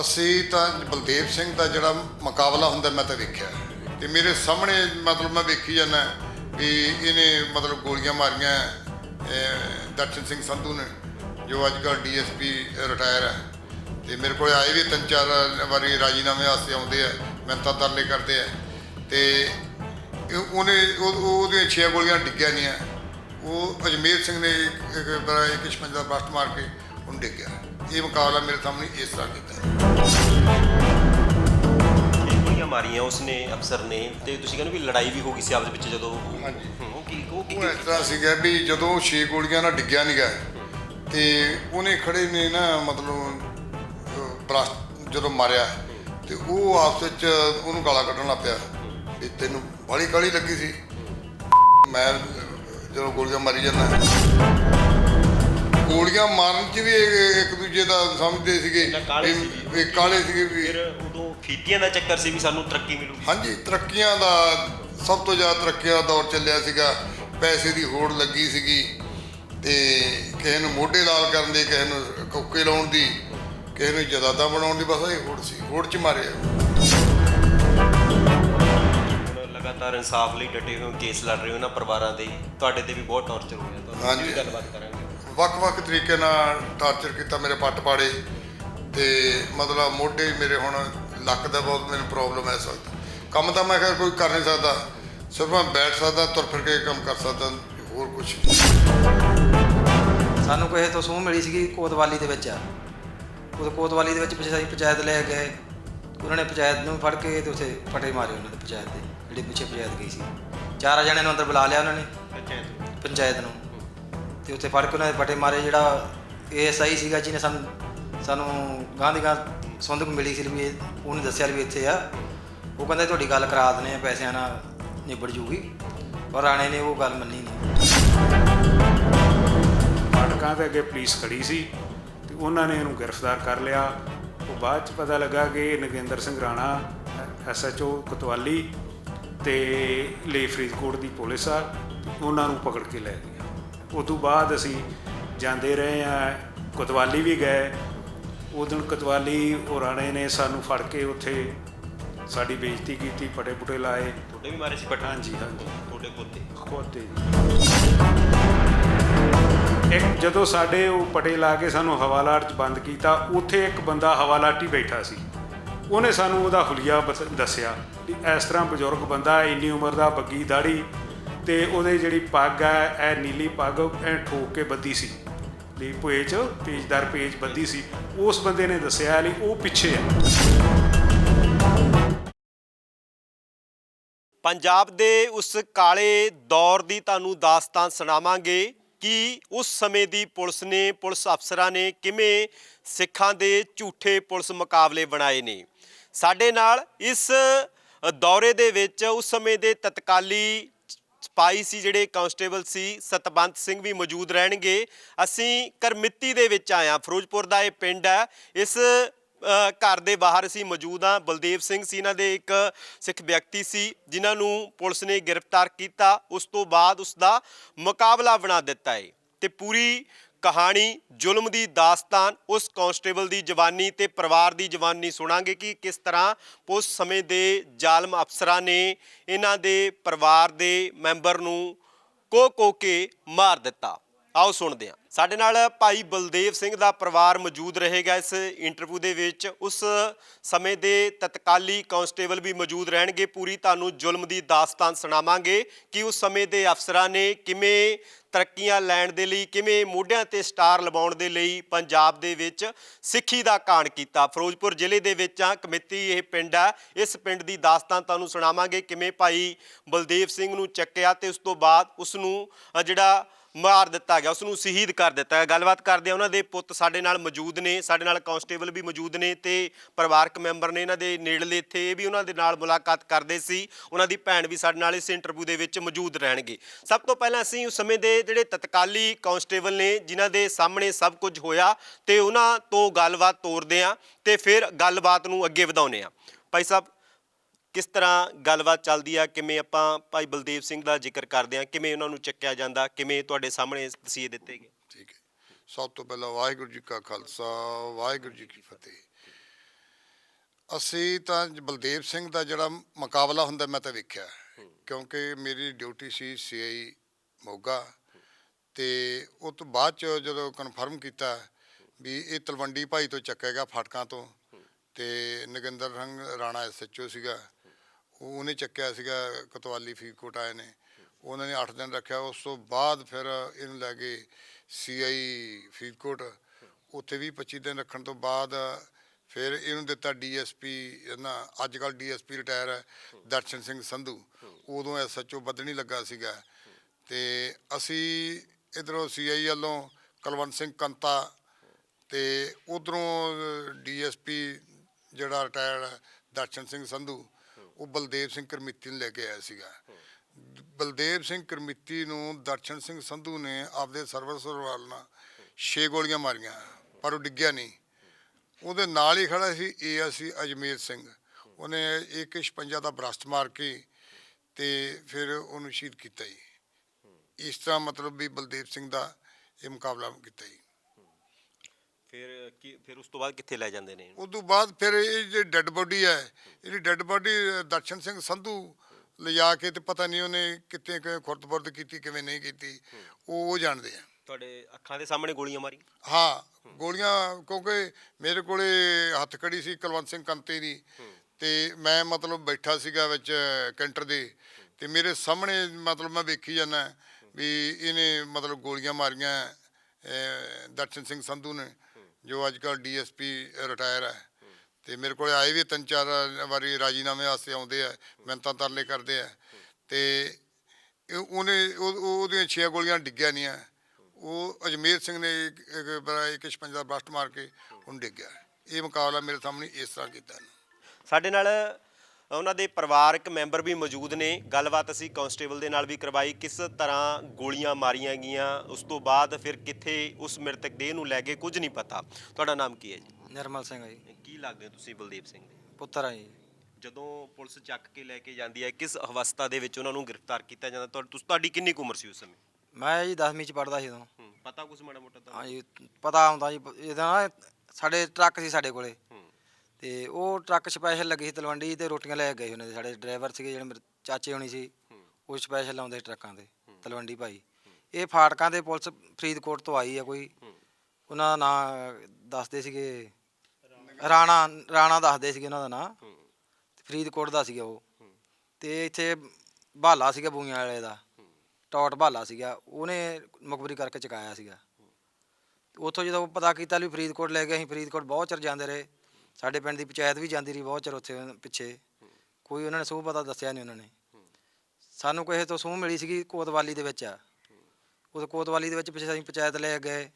ਅਸੀਂ ਤਾਂ ਬਲਦੇਵ ਸਿੰਘ ਦਾ ਜਿਹੜਾ ਮੁਕਾਬਲਾ ਹੁੰਦਾ ਮੈਂ ਤਾਂ ਵੇਖਿਆ ਤੇ ਮੇਰੇ ਸਾਹਮਣੇ ਮਤਲਬ ਮੈਂ ਵੇਖੀ ਜਾਂਦਾ ਵੀ ਇਹਨੇ ਮਤਲਬ ਗੋਲੀਆਂ ਮਾਰੀਆਂ ਦਰਸ਼ਨ ਸਿੰਘ ਸੰਧੂ ਨੇ, ਜੋ ਅੱਜ ਕੱਲ੍ਹ ਡੀਐਸਪੀ ਰਿਟਾਇਰ ਹੈ। ਤੇ ਮੇਰੇ ਕੋਲ ਆਏ ਵੀ ਤਿੰਨ ਚਾਰ ਵਾਰੀ ਰਾਜੀਨਾਮੇ ਵਾਸਤੇ ਆਉਂਦੇ ਆ ਮਿਹਨਤਾਂ ਤਰਲੇ ਕਰਦੇ ਆ। ਤੇ ਉਹਨੇ, ਉਹ- ਉਹਦੀਆਂ ਛੇ ਗੋਲੀਆਂ ਡਿੱਗਿਆ ਨਹੀਂ ਆ ਉਹ ਅਜਮੇਰ ਸਿੰਘ ਨੇ ਇੱਕ ਇੱਕ ਬੜਾ ਬਸਟ ਮਾਰ ਕੇ ਉਹਨੂੰ ਡਿੱਗਿਆ ਇਹ ਮੁਕਾਬਲਾ ਮੇਰੇ ਸਾਹਮਣੇ ਇਸ ਤਰ੍ਹਾਂ ਕੀਤਾ ਇਹ ਗੋਲੀਆਂ ਮਾਰੀਆਂ ਉਸਨੇ ਅਫਸਰ ਨੇ ਤੇ ਤੁਸੀਂ ਕਹਿੰਦੇ ਵੀ ਲੜਾਈ ਵੀ ਹੋ ਗਈ ਸੀ ਆਪਸ ਵਿੱਚ ਜਦੋਂ ਹਾਂਜੀ। ਉਹ ਕੀ ਉਹ ਕੀ ਇਸ ਤਰ੍ਹਾਂ ਸੀਗਾ ਵੀ ਜਦੋਂ ਛੇ ਗੋਲੀਆਂ ਨਾਲ ਡਿੱਗਿਆ ਨਹੀਂ ਗਾ ਤੇ ਉਹਨੇ ਖੜੇ ਨੇ ਨਾ ਮਤਲਬ ਜਦੋਂ ਮਾਰਿਆ ਤੇ ਉਹ ਆਪਸ ਵਿੱਚ ਉਹਨੂੰ ਗਾਲਾਂ ਕੱਢਣ ਲੱਗ ਪਿਆ। ਵੀ ਤੈਨੂੰ ਬੜੀ ਕਾਲੀ ਲੱਗੀ ਸੀ? ਮੈਂ ਜਦੋਂ ਗੋਲੀਆਂ ਮਾਰੀ ਜਾਂਦਾ। ਗੋਲੀਆਂ ਮਾਰਨ 'ਚ ਵੀ ਇਹ ਇੱਕ ਦੂਜੇ ਦਾ ਸਮਝਦੇ ਸੀਗੇ ਨਾ ਕਾਲੇ ਵੀ- ਸੀ ਵੀ ਕਾਲੇ ਸੀਗੇ ਵੀ। ਫਿਰ ਉਦੋਂ ਫੀਤੀਆਂ ਦਾ ਚੱਕਰ ਸੀ ਵੀ ਸਾਨੂੰ ਤਰੱਕੀ ਮਿਲੂ ਹਾਂਜੀ ਤਰੱਕੀਆਂ ਦਾ ਸਭ ਤੋਂ ਜ਼ਿਆਦਾ ਤਰੱਕੀਆਂ ਦਾ ਦੌਰ ਚੱਲਿਆ ਸੀਗਾ। ਪੈਸੇ ਦੀ ਹੋੜ ਲੱਗੀ ਸੀਗੀ ਤੇ ਕਿਸੇ ਨੂੰ ਮੋਢੇ ਲਾਲ ਕਰਨ ਦੀ ਕਿਸੇ ਨੂੰ ਕੋਕੇ ਲਾਉਣ ਦੀ ਕਿਸੇ ਨੂੰ ਜਦਾਦਾ ਬਣਾਉਣ ਦੀ ਬਸ ਇਹ ਹੋੜ ਸੀ ਹੋੜ ਚ ਮਾਰਿਆ। ਹੁਣ ਲਗਾਤਾਰ ਇਨਸਾਫ ਲਈ ਡਟੇ ਹੋਏ ਹੋ, ਕੇਸ ਲੜ ਰਹੇ ਹੋ ਇਹਨਾਂ ਪਰਿਵਾਰਾਂ ਦੇ। ਤੁਹਾਡੇ ਤੇ ਵੀ ਬਹੁਤ ਟੌਰਚਰ ਹੋਇਆ। ਤੁਹਾਨੂੰ ਹਾਂਜੀ। ਵੀ ਗੱਲਬਾਤ ਕਰਾਂਗੇ। ਵੱਖ-ਵੱਖ ਤਰੀਕੇ ਨਾਲ ਟਾਰਚਰ ਕੀਤਾ ਮੇਰੇ ਪੱਟ ਪਾੜੇ ਤੇ ਮਤਲਬ ਮੋਢੇ ਮੇਰੇ ਹੁਣ ਲੱਕ ਦਾ ਬਹੁਤ ਮੈਨੂੰ ਪ੍ਰੋਬਲਮ ਹੈ ਵਕਤ। ਕੰਮ ਤਾਂ ਮੈਂ ਖੈਰ ਕੋਈ ਕਰ ਨਹੀਂ ਸਕਦਾ। ਸਿਰਫ ਮੈਂ ਬੈਠ ਸਕਦਾ ਤੁਰ ਫਿਰ ਕੇ ਕੰਮ ਕਰ ਸਕਦਾ ਹੋਰ ਕੁਝ ਸਾਨੂੰ ਕਿਸੇ ਤੋਂ ਸੂਹ ਮਿਲੀ ਸੀਗੀ ਕੋਤਵਾਲੀ ਦੇ ਵਿੱਚ। ਆ ਉਹ ਕੋਤਵਾਲੀ ਦੇ ਵਿੱਚ ਪਿੱਛੇ ਪੰਚਾਇਤ ਲੈ ਗਏ ਉਹਨਾਂ ਨੇ ਪੰਚਾਇਤ ਨੂੰ ਫੜ ਕੇ ਤੇ ਉੱਥੇ ਫਟੇ ਮਾਰੇ ਉਹਨਾਂ ਦੇ ਪੰਚਾਇਤ ਦੇ ਜਿਹੜੀ ਪਿੱਛੇ ਪੰਚਾਇਤ ਗਈ ਸੀ। ਚਾਰ ਜਣਿਆਂ ਨੂੰ ਅੰਦਰ ਬੁਲਾ ਲਿਆ ਉਹਨਾਂ ਨੇ। ਪੰਚਾਇਤ ਪੰਚਾਇਤ ਨੂੰ। ਤੇ ਉੱਥੇ ਫੜ ਕੇ ਉਹਨਾਂ ਦੇ ਫਟੇ ਮਾਰੇ, ਜਿਹੜਾ ਏਐਸਆਈ ਸੀਗਾ ਜਿਹਨੇ ਸਾਨੂੰ ਸਾਨੂੰ ਗਾਂ ਦੀ ਗਾਂ ਸੰਬੰਧਕ ਮਿਲੀ ਸੀ ਵੀ ਉਹਨੇ ਦੱਸਿਆ ਵੀ ਇੱਥੇ ਆ। ਉਹ ਕਹਿੰਦਾ ਤੁਹਾਡੀ ਗੱਲ ਕਰਾ ਦਨੇ ਆ, ਪੈਸਿਆਂ ਨਾਲ ਨਿਬੜ ਜੂਗੀ। ਪਰ ਰਾਣੇ ਨੇ ਉਹ ਗੱਲ ਮੰਨੀ ਨਹੀਂ। ਫਾਟਕਾਂ ਦੇ ਅੱਗੇ ਪੁਲਿਸ ਖੜੀ ਸੀ ਤੇ ਉਹਨਾਂ ਨੇ ਇਹਨੂੰ ਗ੍ਰਿਫਤਾਰ ਕਰ ਲਿਆ। ਉਹ ਬਾਅਦ ਚ ਪਤਾ ਲੱਗਾ ਕਿ ਨਗਿੰਦਰ ਸਿੰਘ ਰਾਣਾ ਐਸਐਚਓ ਕਤਵਾਲੀ ਤੇ ਲੇ ਫਰੀਦਕੋਟ ਦੀ ਪੁਲਿਸ ਆ ਉਹਨਾਂ ਨੂੰ ਪਕੜ ਕੇ ਲੈ ਗਈ ਉਸ ਤੋਂ ਬਾਅਦ ਅਸੀਂ ਜਾਂਦੇ ਰਹੇ ਆ ਕੋਤਵਾਲੀ ਵੀ ਗਏ। ਉਹ ਦਿਨ ਕੋਤਵਾਲੀ ਉਹ ਰਾਣੇ ਨੇ ਸਾਨੂੰ ਫੜ ਕੇ ਉੱਥੇ ਸਾਡੀ ਬੇਇੱਜ਼ਤੀ ਕੀਤੀ ਪਟੇ ਪੁਟੇ ਲਾਏ। ਤੁਹਾਡੇ ਵੀ ਮਾਰੇ ਸੀ ਪਟਾ? ਹਾਂਜੀ ਹਾਂਜੀ। ਤੁਹਾਡੇ ਪੋਤੇ? ਖੋਤੇ ਇੱਕ ਜਦੋਂ ਸਾਡੇ ਉਹ ਪਟੇ ਲਾ ਕੇ ਸਾਨੂੰ ਹਵਾਲਾਟ 'ਚ ਬੰਦ ਕੀਤਾ ਉੱਥੇ ਇੱਕ ਬੰਦਾ ਹਵਾਲਾਟੀ ਬੈਠਾ ਸੀ। ਉਹਨੇ ਸਾਨੂੰ ਉਹਦਾ ਹੁਲੀਆ ਦੱਸਿਆ ਵੀ ਇਸ ਤਰ੍ਹਾਂ ਬਜ਼ੁਰਗ ਬੰਦਾ ਇੰਨੀ ਉਮਰ ਦਾ ਬੱਗੀ ਦਾੜੀ ਤੇ ਉਹਦੇ ਜਿਹੜੀ ਪੱਗ ਹੈ ਇਹ ਨੀਲੀ ਪੱਗ ਐ ਠੋਕ ਕੇ ਬੱਦੀ ਸੀ। ਲਈ ਭੋਏ 'ਚ ਪੇਜਦਾਰ ਪੇਜ ਬੱਦੀ ਸੀ। ਉਸ ਬੰਦੇ ਨੇ ਦੱਸਿਆ ਲਈ ਉਹ ਪਿੱਛੇ ਹੈ ਪੰਜਾਬ ਦੇ ਉਸ ਕਾਲੇ ਦੌਰ ਦੀ ਤੁਹਾਨੂੰ ਦਾਸਤਾਨ ਸੁਣਾਵਾਂਗੇ ਕਿ ਉਸ ਸਮੇਂ ਦੀ ਪੁਲਿਸ ਨੇ, ਪੁਲਿਸ ਅਫਸਰਾਂ ਨੇ ਕਿਵੇਂ ਸਿੱਖਾਂ ਦੇ ਝੂਠੇ ਪੁਲਿਸ ਮੁਕਾਬਲੇ ਬਣਾਏ ਨੇ। ਸਾਡੇ ਨਾਲ ਇਸ ਦੌਰੇ ਦੇ ਵਿੱਚ ਉਸ ਸਮੇਂ ਦੇ ਤਤਕਾਲੀ ਸਪਾਈ ਸੀ ਜਿਹੜੇ ਕਾਂਸਟੇਬਲ ਸੀ, ਸਤਬੰਤ ਸਿੰਘ ਵੀ ਮੌਜੂਦ ਰਹਿਣਗੇ। ਅਸੀਂ ਕਰਮਿੱਤੀ ਦੇ ਵਿੱਚ ਆਇਆ ਫਿਰੋਜ਼ਪੁਰ ਦਾ ਇਹ ਪਿੰਡ ਹੈ। ਇਸ ਘਰ ਦੇ ਬਾਹਰ ਅਸੀਂ ਮੌਜੂਦ ਹਾਂ। ਬਲਦੇਵ ਸਿੰਘ ਸੀ ਇਹਨਾਂ ਦੇ ਇੱਕ ਸਿੱਖ ਵਿਅਕਤੀ ਸੀ, ਜਿਨ੍ਹਾਂ ਨੂੰ ਪੁਲਿਸ ਨੇ ਗ੍ਰਿਫਤਾਰ ਕੀਤਾ। ਉਸ ਤੋਂ ਬਾਅਦ ਉਸ ਦਾ ਮੁਕਾਬਲਾ ਬਣਾ ਦਿੱਤਾ ਹੈ ਤੇ ਪੂਰੀ ਕਹਾਣੀ ਜ਼ੁਲਮ ਦੀ ਦਾਸਤਾਨ, ਉਸ ਕਾਂਸਟੇਬਲ ਦੀ ਜਵਾਨੀ ਤੇ ਪਰਿਵਾਰ ਦੀ ਜਵਾਨੀ ਸੁਣਾਂਗੇ ਕਿ ਕਿਸ ਤਰ੍ਹਾਂ ਉਸ ਸਮੇਂ ਦੇ ਜ਼ਾਲਮ ਅਫਸਰਾਂ ਨੇ ਇਹਨਾਂ ਦੇ ਪਰਿਵਾਰ ਦੇ ਮੈਂਬਰ ਨੂੰ ਕੋ ਕੋ ਕੇ ਮਾਰ ਦਿੱਤਾ। ਆਓ ਸੁਣਦੇ ਹਾਂ। ਸਾਡੇ ਨਾਲ ਭਾਈ ਬਲਦੇਵ ਸਿੰਘ ਦਾ ਪਰਿਵਾਰ ਮੌਜੂਦ ਰਹੇਗਾ ਇਸ ਇੰਟਰਵਿਊ ਦੇ ਵਿੱਚ। ਉਸ ਸਮੇਂ ਦੇ ਤਤਕਾਲੀ ਕਾਂਸਟੇਬਲ ਵੀ ਮੌਜੂਦ ਰਹਿਣਗੇ। ਪੂਰੀ ਤੁਹਾਨੂੰ ਜ਼ੁਲਮ ਦੀ ਦਾਸਤਾਨ ਸੁਣਾਵਾਂਗੇ ਕਿ ਉਸ ਸਮੇਂ ਦੇ ਅਫਸਰਾਂ ਨੇ ਕਿਵੇਂ ਤਰੱਕੀਆਂ ਲੈਣ ਦੇ ਲਈ, ਕਿਵੇਂ ਮੋਢਿਆਂ ਤੇ ਸਟਾਰ ਲਵਾਉਣ ਦੇ ਲਈ ਪੰਜਾਬ ਦੇ ਵਿੱਚ ਸਿੱਖੀ ਦਾ ਕਾਣ ਕੀਤਾ। ਫਿਰੋਜ਼ਪੁਰ ਜ਼ਿਲ੍ਹੇ ਦੇ ਵਿੱਚ ਆ, ਕਮੇਟੀ ਇਹ ਪਿੰਡ ਆ। ਇਸ ਪਿੰਡ ਦੀ ਦਾਸਤਾਨ ਤੁਹਾਨੂੰ ਸੁਣਾਵਾਂਗੇ ਕਿਵੇਂ ਭਾਈ ਬਲਦੇਵ ਸਿੰਘ ਨੂੰ ਚੱਕਿਆ ਤੇ ਉਸ ਤੋਂ ਬਾਅਦ ਉਸ ਨੂੰ ਜਿਹੜਾ ਮਾਰ ਦਿੱਤਾ ਗਿਆ ਉਸ ਨੂੰ ਸ਼ਹੀਦ ਕਰ ਦਿੱਤਾ ਗਿਆ। ਗੱਲਬਾਤ ਕਰਦੇ ਆ, ਉਹਨਾਂ ਦੇ ਪੁੱਤ ਸਾਡੇ ਨਾਲ ਮੌਜੂਦ ਨੇ, ਸਾਡੇ ਨਾਲ ਕਾਂਸਟੇਬਲ ਵੀ ਮੌਜੂਦ ਨੇ ਤੇ ਪਰਿਵਾਰਕ ਮੈਂਬਰ ਨੇ, ਇਹਨਾਂ ਦੇ ਨੇੜਲੇ ਇੱਥੇ, ਇਹ ਵੀ ਉਹਨਾਂ ਦੇ ਨਾਲ ਮੁਲਾਕਾਤ ਕਰਦੇ ਸੀ। ਉਹਨਾਂ ਦੀ ਭੈਣ ਵੀ ਸਾਡੇ ਨਾਲ ਇਸ ਇੰਟਰਵਿਊ ਦੇ ਵਿੱਚ ਮੌਜੂਦ ਰਹਿਣਗੇ। ਸਭ ਤੋਂ ਪਹਿਲਾਂ ਅਸੀਂ ਉਸ ਸਮੇਂ ਦੇ ਜਿਹੜੇ ਤਤਕਾਲੀ ਕਾਂਸਟੇਬਲ ਨੇ, ਜਿਨ੍ਹਾਂ ਦੇ ਸਾਹਮਣੇ ਸਭ ਕੁਝ ਹੋਇਆ ਤੇ ਉਹਨਾਂ ਤੋਂ ਗੱਲਬਾਤ ਤੋਰਦੇ ਆ ਤੇ ਫਿਰ ਗੱਲਬਾਤ ਨੂੰ ਅੱਗੇ ਵਧਾਉਂਦੇ ਆ। ਭਾਈ ਸਾਹਿਬ ਕਿਸ ਤਰ੍ਹਾਂ ਗੱਲਬਾਤ ਚੱਲਦੀ ਆ? ਕਿਵੇਂ ਆਪਾਂ ਭਾਈ ਬਲਦੇਵ ਸਿੰਘ ਦਾ ਜ਼ਿਕਰ ਕਰਦੇ ਆ? ਕਿਵੇਂ ਉਹਨਾਂ ਨੂੰ ਚੱਕਿਆ ਜਾਂਦਾ? ਕਿਵੇਂ ਤੁਹਾਡੇ ਸਾਹਮਣੇ ਤਸੀਹੇ ਦਿੱਤੇ ਗਏ? ਠੀਕ ਹੈ। ਸਭ ਤੋਂ ਪਹਿਲਾਂ ਵਾਹਿਗੁਰੂ ਜੀ ਕਾ ਖਾਲਸਾ ਵਾਹਿਗੁਰੂ ਜੀ ਕੀ ਫਤਿਹ। ਅਸੀਂ ਤਾਂ ਬਲਦੇਵ ਸਿੰਘ ਦਾ ਜਿਹੜਾ ਮੁਕਾਬਲਾ ਹੁੰਦਾ ਮੈਂ ਤਾਂ ਵੇਖਿਆ। ਕਿਉਂਕਿ ਮੇਰੀ ਡਿਊਟੀ ਸੀ ਸੀਆਈ ਮੋਗਾ ਤੇ ਉਹ ਤੋਂ ਬਾਅਦ ਚ ਜਦੋਂ ਕਨਫਰਮ ਕੀਤਾ ਵੀ ਇਹ ਤਲਵੰਡੀ ਭਾਈ ਤੋਂ ਚੱਕੇਗਾ ਫਾਟਕਾਂ ਤੋਂ ਤੇ ਨਗਿੰਦਰ ਸਿੰਘ ਰਾਣਾ ਐਸਐਚਓ ਸੀਗਾ। ਉਹ ਉਹਨੇ ਚੱਕਿਆ ਸੀਗਾ ਕਤਵਾਲੀ ਫਰੀਦਕੋਟ ਆਏ ਨੇ। ਉਹਨਾਂ ਨੇ 8 ਦਿਨ ਰੱਖਿਆ, ਉਸ ਤੋਂ ਬਾਅਦ ਫਿਰ ਇਹਨੂੰ ਲੈ ਗਏ ਸੀਆਈ ਫਰੀਦਕੋਟ। ਉੱਥੇ ਵੀ 25 ਦਿਨ ਰੱਖਣ ਤੋਂ ਬਾਅਦ ਫਿਰ ਇਹਨੂੰ ਦਿੱਤਾ ਡੀਐਸਪੀ, ਨਾ ਅੱਜ ਕੱਲ ਡੀਐਸਪੀ ਰਿਟਾਇਰ ਹੈ, ਦਰਸ਼ਨ ਸਿੰਘ ਸੰਧੂ। ਉਦੋਂ ਐਸਐਚਓ ਬਦਲਣੀ ਲੱਗਾ ਸੀਗਾ। ਤੇ ਅਸੀਂ ਇਧਰੋਂ ਸੀਆਈ ਵੱਲੋਂ ਕੁਲਵੰਤ ਸਿੰਘ ਕੰਤਾ ਤੇ ਉਧਰੋਂ ਡੀਐਸਪੀ ਜਿਹੜਾ ਰਿਟਾਇਰਡ ਦਰਸ਼ਨ ਸਿੰਘ ਸੰਧੂ ਉਹ ਬਲਦੇਵ ਸਿੰਘ ਕਰਮਿੱਤੀ ਨੂੰ ਲੈ ਕੇ ਆਇਆ ਸੀਗਾ। ਬਲਦੇਵ ਸਿੰਘ ਕਰਮਿੱਤੀ ਨੂੰ ਦਰਸ਼ਨ ਸਿੰਘ ਸੰਧੂ ਨੇ ਆਪਦੇ ਸਰਵਰ ਸਰਵਾਲ ਨਾਲ ਛੇ ਗੋਲੀਆਂ ਮਾਰੀਆਂ, ਪਰ ਉਹ ਡਿੱਗਿਆ ਨਹੀਂ। ਉਹਦੇ ਨਾਲ ਹੀ ਖੜਾ ਸੀ ਏਐਸਸੀ ਅਜਮੇਰ ਸਿੰਘ। ਉਹਨੇ AK56 ਦਾ ਬਰਸਟ ਮਾਰ ਕੇ ਤੇ ਫਿਰ ਉਹਨੂੰ ਸ਼ਹੀਦ ਕੀਤਾ ਜੀ। ਇਸ ਤਰ੍ਹਾਂ ਮਤਲਬ ਵੀ ਬਲਦੇਵ ਸਿੰਘ ਦਾ ਇਹ ਮੁਕਾਬਲਾ ਕੀਤਾ ਜੀ। ਫਿਰ ਕੀ ਫਿਰ ਉਸ ਤੋਂ ਬਾਅਦ ਕਿੱਥੇ ਲੈ ਜਾਂਦੇ ਨੇ? ਉਸ ਤੋਂ ਬਾਅਦ ਫਿਰ ਇਹ ਜਿਹੜੀ ਡੈੱਡ ਬੋਡੀ ਹੈ ਇਹਦੀ ਡੈੱਡ ਬੋਡੀ ਦਰਸ਼ਨ ਸਿੰਘ ਸੰਧੂ ਲਿਜਾ ਕੇ ਤੇ ਪਤਾ ਨਹੀਂ ਉਹਨੇ ਕਿੱਥੇ ਕਿ ਖੁਰਦਬੁਰਦ ਕੀਤੀ ਕਿਵੇਂ ਨਹੀਂ ਕੀਤੀ ਉਹ ਉਹ ਜਾਣਦੇ ਆ। ਤੁਹਾਡੇ ਅੱਖਾਂ ਦੇ ਸਾਹਮਣੇ ਗੋਲੀਆਂ ਮਾਰੀਆਂ? ਹਾਂ ਗੋਲੀਆਂ ਕਿਉਂਕਿ ਮੇਰੇ ਕੋਲੇ ਹੱਥ ਕੜੀ ਸੀ ਕੁਲਵੰਤ ਸਿੰਘ ਕੰਤੇ ਦੀ ਤੇ ਮੈਂ ਮਤਲਬ ਬੈਠਾ ਸੀਗਾ ਵਿੱਚ ਕੈਂਟਰ ਦੇ ਤੇ ਮੇਰੇ ਸਾਹਮਣੇ ਮਤਲਬ ਮੈਂ ਵੇਖੀ ਜਾਂਦਾ ਵੀ ਇਹਨੇ ਮਤਲਬ ਗੋਲੀਆਂ ਮਾਰੀਆਂ ਦਰਸ਼ਨ ਸਿੰਘ ਸੰਧੂ ਨੇ। ਜੋ ਅੱਜ ਕੱਲ ਡੀਐਸਪੀ ਰਿਟਾਇਰ ਹੈ। ਤੇ ਮੇਰੇ ਕੋਲ ਆਏ ਵੀ ਤਿੰਨ ਚਾਰ ਵਾਰੀ ਰਾਜੀਨਾਮੇ ਵਾਸਤੇ ਆਉਂਦੇ ਆ ਮਿਹਨਤਾਂ ਤਰਲੇ ਕਰਦੇ ਆ। ਤੇ ਉਹਨੇ ਉਹ- ਉਹਦੀਆਂ ਛੇ ਗੋਲੀਆਂ ਡਿੱਗਿਆ ਨਹੀਂ ਆ। ਉਹ ਅਜਮੇਰ ਸਿੰਘ ਨੇ ਇੱਕ ਇੱਕ ਬੜਾ ਛਪੰਜਾ ਦਾ ਬਸਟ ਮਾਰ ਕੇ ਉਹਨੂੰ ਡਿੱਗਿਆ। ਇਹ ਮੁਕਾਬਲਾ ਮੇਰੇ ਸਾਹਮਣੇ ਇਸ ਤਰ੍ਹਾਂ ਕੀਤਾ ਇਹਨੇ। ਸਾਡੇ ਨਾਲ ਉਹਨਾਂ ਦੇ ਪਰਿਵਾਰਕ ਮੈਂਬਰ ਵੀ ਮੌਜੂਦ ਨੇ। ਗੱਲਬਾਤ ਅਸੀਂ ਕਾਂਸਟੇਬਲ ਦੇ ਨਾਲ ਵੀ ਕਰਵਾਈ। ਕਿਸ ਤਰ੍ਹਾਂ ਗੋਲੀਆਂ ਮਾਰੀਆਂ ਗਈਆਂ ਉਸ ਤੋਂ ਬਾਅਦ ਫਿਰ ਕਿੱਥੇ ਉਸ ਮ੍ਰਿਤਕ ਦੇਹ ਨੂੰ ਲੈ ਗਏ ਕੁਝ ਨਹੀਂ ਪਤਾ। ਤੁਹਾਡਾ ਨਾਮ ਕੀ ਹੈ ਜੀ? ਨਿਰਮਲ ਸਿੰਘ ਜੀ। ਕੀ ਲੱਗਦੇ ਤੁਸੀਂ ਬਲਦੇਵ ਸਿੰਘ ਦੇ? ਪੁੱਤਰ ਆ ਜੀ। ਜਦੋਂ ਪੁਲਿਸ ਚੱਕ ਕੇ ਲੈ ਕੇ ਜਾਂਦੀ ਹੈ ਕਿਸ ਅਵਸਥਾ ਦੇ ਵਿੱਚ ਉਹਨਾਂ ਨੂੰ ਗ੍ਰਿਫਤਾਰ ਕੀਤਾ ਜਾਂਦਾ? ਤੁਹਾ- ਤੁਸ- ਤੁਹਾਡੀ ਕਿੰਨੀ ਕੁ ਉਮਰ ਸੀ ਉਸ ਸਮੇਂ? ਮੈਂ ਜੀ 10ਵੀਂ ਚ ਪੜਦਾ ਸੀ ਉਦੋਂ। ਹੂੰ, ਪਤਾ ਕੁਝ ਮਾੜਾ ਮੋਟਾ ਤਾਂ? ਹਾਂ ਜੀ ਪਤਾ ਹੁੰਦਾ ਜੀ ਇਹਦਾ ਨਾ ਸਾਡੇ ਟਰੱਕ ਸੀ ਸਾਡੇ ਕੋਲੇ। ਹੂੰ। ਤੇ ਉਹ ਟਰੱਕ ਸਪੈਸ਼ਲ ਲੱਗੀ ਸੀ ਤਲਵੰਡੀ ਤੇ ਰੋਟੀਆਂ ਲੈ ਕੇ ਗਏ ਉਹਨਾਂ ਦੇ। ਸਾਡੇ ਡਰਾਈਵਰ ਸੀਗੇ ਜਿਹੜੇ ਮੇਰੇ ਚਾਚੇ ਹੋਣੀ ਸੀ ਹੂੰ ਉਹ ਸਪੈਸ਼ਲ ਲਾਉਂਦੇ ਸੀ ਟਰੱਕਾਂ ਤੇ ਤਲਵੰਡੀ ਭਾਈ। ਇਹ ਫਾਟਕਾਂ ਦੇ ਪੁਲਿਸ ਫਰੀਦਕੋਟ ਤੋਂ ਆਈ ਆ ਕੋਈ। ਹੂੰ। ਉਹਨਾਂ ਦਾ ਨਾਂ ਦੱਸਦੇ ਸੀਗੇ ਰਾਣਾ ਰਾਣਾ ਦੱਸਦੇ ਸੀਗੇ ਉਹਨਾਂ ਦਾ ਨਾਂ। ਹੂੰ। ਫਰੀਦਕੋਟ ਦਾ ਸੀਗਾ ਉਹ। ਹੂੰ। ਤੇ ਇੱਥੇ ਭਾਲਾ ਸੀਗਾ ਬੂਈਆਂ ਵਾਲੇ ਦਾ। ਹੂੰ। ਟੌਟ ਭਾਲਾ ਸੀਗਾ। ਉਹਨੇ ਮੁਖਬਰੀ ਕਰਕੇ ਚਕਾਇਆ ਸੀਗਾ। ਉੱਥੋਂ ਜਦੋਂ ਪਤਾ ਕੀਤਾ ਵੀ ਫਰੀਦਕੋਟ ਲੈ ਗਏ ਅਸੀਂ ਫਰੀਦਕੋਟ ਬਹੁਤ ਚਿਰ ਜਾਂਦੇ ਰਹੇ। ਸਾਡੇ ਪਿੰਡ ਦੀ ਪੰਚਾਇਤ ਵੀ ਜਾਂਦੀ ਰਹੀ ਬਹੁਤ ਚਿਰ ਉੱਥੇ ਪਿੱਛੇ। ਕੋਈ ਉਹਨਾਂ ਨੇ ਸੂਹ ਪਤਾ ਦੱਸਿਆ ਨਹੀਂ ਉਹਨਾਂ ਨੇ। ਸਾਨੂੰ ਕਿਸੇ ਤੋਂ ਸੂਹ ਮਿਲੀ ਸੀਗੀ ਕੋਤਵਾਲੀ ਦੇ ਵਿੱਚ ਆ। ਕੋਤਵਾਲੀ ਦੇ ਵਿੱਚ ਪਿੱਛੇ ਅਸੀਂ ਪੰਚਾਇਤ ਲੈ ਗਏ।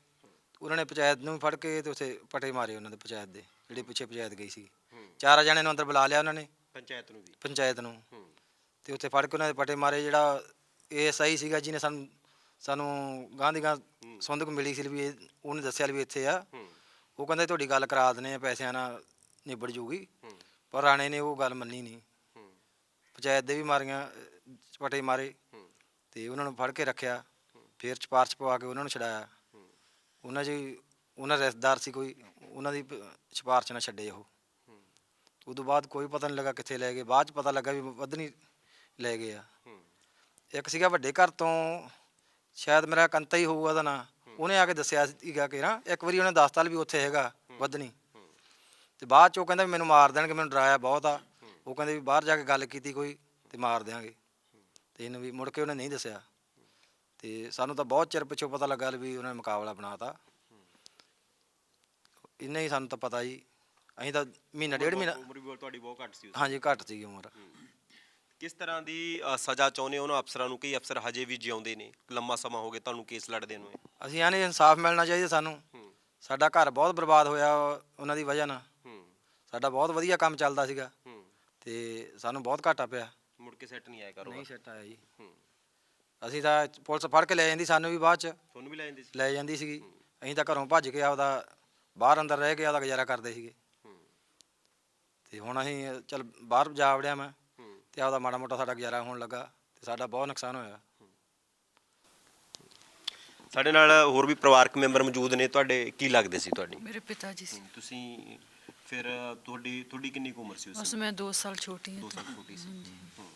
ਉਹਨਾਂ ਨੇ ਪੰਚਾਇਤ ਨੂੰ ਫੜ ਕੇ ਤੇ ਉੱਥੇ ਪਟੇ ਮਾਰੇ ਉਹਨਾਂ ਦੇ ਪੰਚਾਇਤ ਦੇ ਜਿਹੜੇ ਪਿੱਛੇ ਪੰਚਾਇਤ ਗਈ ਸੀ। ਚਾਰ ਜਣੇ ਨੂੰ ਅੰਦਰ ਬੁਲਾ ਲਿਆ ਉਹਨਾਂ ਨੇ। ਪੰਚਾਇਤ ਨੂੰ ਵੀ। ਪੰਚਾਇਤ ਨੂੰ। ਤੇ ਉੱਥੇ ਫੜ ਕੇ ਉਹਨਾਂ ਦੇ ਪਟੇ ਮਾਰੇ ਜਿਹੜਾ ਏਐਸਆਈ ਸੀਗਾ ਜਿਹਨੇ ਸਾਨੂੰ ਸਾਨੂੰ ਗਾਂ ਦੀ ਗਾਂ ਸੁੰਦਕ ਮਿਲੀ ਸੀ ਵੀ ਉਹਨੇ ਦੱਸਿਆ ਵੀ ਇੱਥੇ ਆ। ਉਹ ਕਹਿੰਦਾ ਤੁਹਾਡੀ ਗੱਲ ਕਰਾ ਦਨੇ ਆ ਪੈਸਿਆਂ ਨਾਲ ਨਿਬੜ ਜੂਗੀ। ਹੂੰ। ਪਰ ਰਾਣੇ ਨੇ ਉਹ ਗੱਲ ਮੰਨੀ ਨਹੀਂ। ਹੂੰ। ਪੰਚਾਇਤ ਦੇ ਵੀ ਮਾਰੀਆਂ ਅਹ, ਪਟੇ ਮਾਰੇ। ਹੂੰ। ਤੇ ਉਹਨਾਂ ਨੂੰ ਫੜ ਕੇ ਰੱਖਿਆ। ਫਿਰ ਚਪਾਰਚ ਪਵਾ ਕੇ ਉਹਨਾਂ ਨੂੰ ਛਡਾਇਆ। ਉਹਨਾਂ ਜੀ ਉਹਨਾਂ ਰਿਸ਼ਤੇਦਾਰ ਸੀ ਕੋਈ ਉਹਨਾਂ ਦੀ ਸਿਫਾਰਿਸ਼ ਨਾਲ ਛੱਡੇ ਉਹ। ਉਦੋਂ ਬਾਅਦ ਕੋਈ ਪਤਾ ਨਹੀਂ ਲੱਗਾ ਕਿੱਥੇ ਲੈ ਗਏ। ਬਾਅਦ ਚ ਪਤਾ ਲੱਗਾ ਵੀ ਵਧਣੀ ਲੈ ਗਏ ਆ। ਇੱਕ ਸੀਗਾ ਵੱਡੇ ਘਰ ਤੋਂ ਸ਼ਾਇਦ ਮੇਰਾ ਕੰਤਾ ਹੀ ਹੋਊਗਾ ਉਹਦਾ ਨਾਂ। ਉਹਨੇ ਆ ਕੇ ਦੱਸਿਆ ਸੀਗਾ ਕਿ ਨਾ ਇੱਕ ਵਾਰੀ ਉਹਨੇ ਦੱਸਤਾ ਵੀ ਉੱਥੇ ਹੈਗਾ ਵਧਣੀ। ਤੇ ਬਾਅਦ ਚ ਉਹ ਕਹਿੰਦਾ ਵੀ ਮੈਨੂੰ ਮਾਰ ਦੇਣਗੇ ਮੈਨੂੰ ਡਰਾਇਆ ਬਹੁਤ ਆ। ਉਹ ਕਹਿੰਦੇ ਵੀ ਬਾਹਰ ਜਾ ਕੇ ਗੱਲ ਕੀਤੀ ਕੋਈ ਤੇ ਮਾਰ ਦਿਆਂਗੇ। ਤੇ ਇਹਨੂੰ ਵੀ ਮੁੜ ਕੇ ਉਹਨੇ ਨਹੀਂ ਦੱਸਿਆ। ਤੇ ਸਾਨੂੰ ਤਾਂ ਬਹੁਤ ਚਿਰ ਪਿੱਛੋਂ ਪਤਾ ਲੱਗਾ ਵੀ ਉਹਨਾਂ ਨੇ ਮੁਕਾਬਲਾ ਬਣਾਤਾ। ਇੰਨਾ ਹੀ ਸਾਨੂੰ ਤਾਂ ਪਤਾ ਜੀ। ਅਸੀਂ ਤਾਂ ਮਹੀਨਾ ਡੇਢ ਮਹੀਨਾ ਉਮਰ ਵੀ ਤੁਹਾਡੀ ਬਹੁਤ ਘੱਟ ਸੀ ਹਾਂਜੀ ਘੱਟ ਸੀ ਉਮਰ। ਕਿਸ ਤਰ੍ਹਾਂ ਦੀ ਅ, ਸਜ਼ਾ ਚਾਹੁੰਦੇ ਹੋ ਉਹਨਾਂ ਅਫਸਰਾਂ ਨੂੰ ਕਈ ਅਫਸਰ ਹਜੇ ਵੀ ਜਿਉਂਦੇ ਨੇ? ਲੰਮਾ ਸਮਾਂ ਹੋ ਗਿਆ ਤੁਹਾਨੂੰ ਕੇਸ ਲੜਦੇ ਨੂੰ ਅਸੀਂ ਆਨੇ ਇਨਸਾਫ ਮਿਲਣਾ ਚਾਹੀਦਾ ਸਾਨੂੰ। ਹੂੰ। ਸਾਡਾ ਘਰ ਬਹੁਤ ਬਰਬਾਦ ਹੋਇਆ ਉਹਨਾਂ ਦੀ ਵਜ੍ਹਾ ਨਾਲ। ਹੂੰ। ਸਾਡਾ ਬਹੁਤ ਵਧੀਆ ਕੰਮ ਚੱਲਦਾ ਸੀਗਾ। ਹੂੰ। ਤੇ ਸਾਨੂੰ ਬਹੁਤ ਘਾਟਾ ਪਿਆ। ਮੁੜ ਕੇ ਸੈੱਟ ਨਹੀਂ ਆਇਆ ਕਰੋ ਨਹੀਂ ਸੈੱਟ ਆਇਆ ਜੀ। ਹੂੰ। ਅਸੀਂ ਤਾਂ ਪੁਲਿਸ ਫੜ ਕੇ ਲੈ ਜਾਂਦੀ ਸਾਨੂੰ ਵੀ ਬਾਅਦ ਚ। ਤੁਹਾਨੂੰ ਵੀ ਲੈ ਜਾਂਦੇ ਸੀ? ਲੈ ਜਾਂਦੀ ਸੀਗੀ। ਅਸੀਂ ਤਾਂ ਘਰੋਂ ਭੱਜ ਕੇ ਆਪਦਾ ਬਾਹਰ ਅੰਦਰ ਰਹਿ ਕੇ ਆਪਦਾ ਗੁਜ਼ਾਰਾ ਕਰਦੇ ਸੀਗੇ। ਹੂੰ। ਤੇ ਹੁਣ ਅਸੀਂ ਚਲ ਬਾਹਰ ਜਾ ਵੜਿਆ ਮੈਂ। ਤੇ ਆਪਦਾ ਮਾੜਾ ਮੋਟਾ ਸਾਡਾ ਗੁਜ਼ਾਰਾ ਹੋਣ ਲੱਗਾ ਤੇ ਸਾਡਾ ਬਹੁਤ ਨੁਕਸਾਨ ਹੋਇਆ। ਸਾਡੇ ਨਾਲ ਹੋਰ ਵੀ ਪਰਿਵਾਰਕ ਮੈਂਬਰ ਮੌਜੂਦ ਨੇ ਤੁਹਾਡੇ ਕੀ ਲੱਗਦੇ ਸੀ ਤੁਹਾਡੀ? ਮੇਰੇ ਪਿਤਾ ਜੀ ਸੀ। ਤੁਸੀਂ ਫਿਰ ਤੁਹਾਡੀ ਤੁਹਾਡੀ ਕਿੰਨੀ ਕੁ ਉਮਰ ਸੀ ਉਸ ਸਮੇਂ? ਮੈਂ 2 ਸਾਲ ਛੋਟੀ ਹਾਂ। ਦੋ ਸਾਲ ਛੋਟੀ ਸੀ। ਹੂੰ।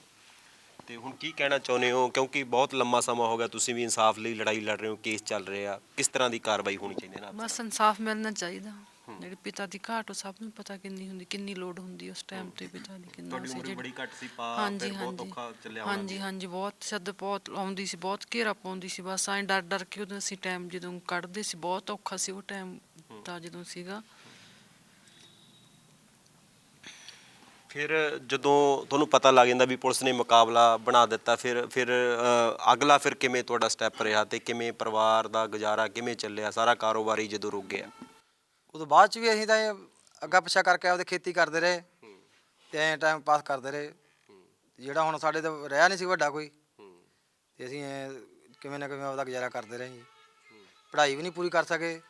ਤੇ ਹੁਣ ਕੀ ਕਹਿਣਾ ਚਾਹੁੰਦੇ ਹੋ? ਕਿਉਂਕਿ ਬਹੁਤ ਲੰਮਾ ਸਮਾਂ ਹੋ ਗਿਆ ਤੁਸੀਂ ਵੀ ਇਨਸਾਫ ਲਈ ਲੜਾਈ ਲੜ ਰਹੇ ਹੋ ਕੇਸ ਚੱਲ ਰਹੇ ਆ। ਕਿਸ ਤਰ੍ਹਾਂ ਦੀ ਕਾਰਵਾਈ ਹੋਣੀ ਚਾਹੀਦੀ ਹੈ ਨਾ? ਬਸ ਇਨਸਾਫ ਮਿਲਣਾ ਚਾਹੀਦਾ। ਜਿਹੜੇ ਪਿਤਾ ਦੀ ਘਾਟ ਉਹ ਸਭ ਨੂੰ ਪਤਾ ਕਿੰਨੀ ਹੁੰਦੀ ਕਿੰਨੀ ਲੋੜ ਹੁੰਦੀ ਉਸ ਟਾਈਮ ਤੇ ਪਿਤਾ ਦੀ ਕਿੰਨਾ ਤੁਹਾਡੀ ਸੀ ਉਮਰ ਵੀ ਬੜੀ ਘੱਟ ਸੀ ਪਾ ਹਾਂਜੀ ਫਿਰ ਬਹੁਤ ਹਾਂਜੀ। ਔਖਾ ਚੱਲਿਆ ਹੋਣਾ ਹਾਂਜੀ ਹਾਂਜੀ ਬਹੁਤ ਸ਼ੱਦ ਬਹੁਤ ਆਉਂਦੀ ਸੀ ਬਹੁਤ ਘੇਰਾ ਪਾਉਂਦੀ ਸੀ ਬਸ ਐਂ ਡਰ ਡਰ ਕੇ ਉਦੋਂ ਅਸੀਂ ਟਾਈਮ ਜਦੋਂ ਕੱਢਦੇ ਸੀ ਬਹੁਤ ਔਖਾ ਸੀ ਉਹ ਟਾਈਮ ਤਾਂ ਜਦੋਂ ਸੀਗਾ। ਫਿਰ ਜਦੋਂ ਤੁਹਾਨੂੰ ਪਤਾ ਲੱਗ ਜਾਂਦਾ ਵੀ ਪੁਲਿਸ ਨੇ ਮੁਕਾਬਲਾ ਬਣਾ ਦਿੱਤਾ ਫਿਰ ਫਿਰ ਅ, ਅਗਲਾ ਫਿਰ ਕਿਵੇਂ ਤੁਹਾਡਾ ਸਟੈਪ ਰਿਹਾ ਤੇ ਕਿਵੇਂ ਪਰਿਵਾਰ ਦਾ ਗੁਜ਼ਾਰਾ ਕਿਵੇਂ ਚੱਲਿਆ ਸਾਰਾ ਕਾਰੋਬਾਰੀ ਜਦੋਂ ਰੁਕ ਗਿਆ? ਉਦੋਂ ਬਾਅਦ ਚ ਵੀ ਅਸੀਂ ਤਾਂ ਇਹ ਅੱਗਾ ਪਿੱਛਾ ਕਰਕੇ ਆਪਦੇ ਖੇਤੀ ਕਰਦੇ ਰਹੇ। ਤੇ ਐਂ ਟਾਈਮ ਪਾਸ ਕਰਦੇ ਰਹੇ। ਜਿਹੜਾ ਹੁਣ ਸਾਡੇ ਤੋਂ ਰਿਹਾ ਨਹੀਂ ਸੀ ਵੱਡਾ ਕੋਈ। ਤੇ ਅਸੀਂ ਐਂ ਕਿਵੇਂ ਨਾ ਕਿਵੇਂ ਆਪਦਾ ਗੁਜ਼ਾਰਾ ਕਰਦੇ ਰਹੇ ਜੀ। ਪੜ੍ਹਾਈ ਵੀ ਨਹੀਂ ਪੂਰੀ ਕਰ ਸਕੇ।